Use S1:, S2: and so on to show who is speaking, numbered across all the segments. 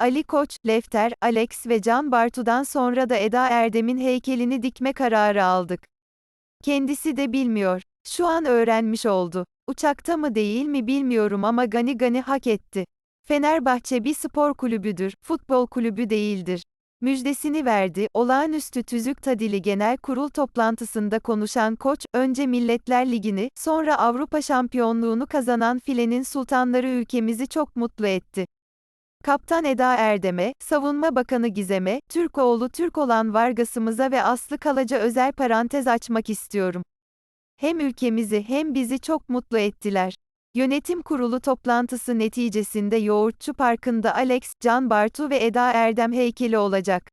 S1: Ali Koç, Lefter, Alex ve Can Bartu'dan sonra da Eda Erdem'in heykelini dikme kararı aldık. Kendisi de bilmiyor. Şu an öğrenmiş oldu. Uçakta mı değil mi bilmiyorum ama Gani Gani hak etti. Fenerbahçe bir spor kulübüdür, futbol kulübü değildir. Müjdesini verdi. Olağanüstü Tüzük Tadili Genel Kurul toplantısında konuşan koç, önce Milletler Ligi'ni, sonra Avrupa şampiyonluğunu kazanan filenin sultanları ülkemizi çok mutlu etti. Kaptan Eda Erdem'e, Savunma Bakanı Gizem'e, Türkoğlu Türk olan Vargas'ımıza ve Aslı Kalaca özel parantez açmak istiyorum. Hem ülkemizi hem bizi çok mutlu ettiler. Yönetim kurulu toplantısı neticesinde Yoğurtçu Parkı'nda Alex, Can Bartu ve Eda Erdem heykeli olacak.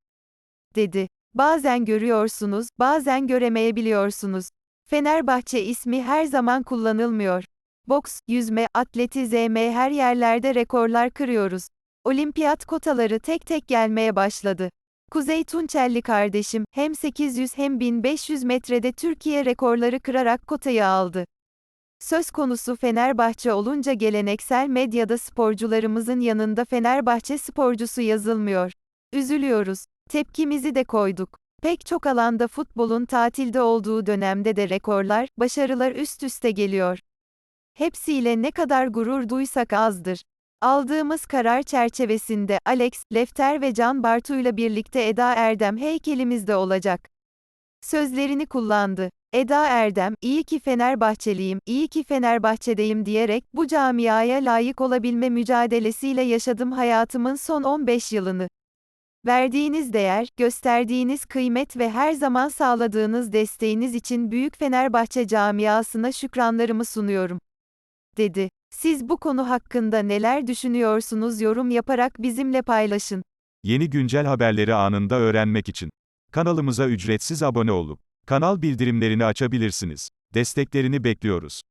S1: Dedi. Bazen görüyorsunuz, bazen göremeyebiliyorsunuz. Fenerbahçe ismi her zaman kullanılmıyor. Boks, yüzme, atletizm her yerlerde rekorlar kırıyoruz. Olimpiyat kotaları tek tek gelmeye başladı. Kuzey Tunçelli kardeşim, hem 800 hem 1500 metrede Türkiye rekorları kırarak kotayı aldı. Söz konusu Fenerbahçe olunca geleneksel medyada sporcularımızın yanında Fenerbahçe sporcusu yazılmıyor. Üzülüyoruz. Tepkimizi de koyduk. Pek çok alanda futbolun tatilde olduğu dönemde de rekorlar, başarılar üst üste geliyor. Hepsiyle ne kadar gurur duysak azdır. Aldığımız karar çerçevesinde Alex, Lefter ve Can Bartu'yla birlikte Eda Erdem heykelimizde olacak. Sözlerini kullandı. Eda Erdem, iyi ki Fenerbahçeliyim, iyi ki Fenerbahçedeyim diyerek bu camiaya layık olabilme mücadelesiyle yaşadım hayatımın son 15 yılını. Verdiğiniz değer, gösterdiğiniz kıymet ve her zaman sağladığınız desteğiniz için büyük Fenerbahçe camiasına şükranlarımı sunuyorum. dedi. Siz bu konu hakkında neler düşünüyorsunuz yorum yaparak bizimle paylaşın.
S2: Yeni güncel haberleri anında öğrenmek için kanalımıza ücretsiz abone olup kanal bildirimlerini açabilirsiniz. Desteklerini bekliyoruz.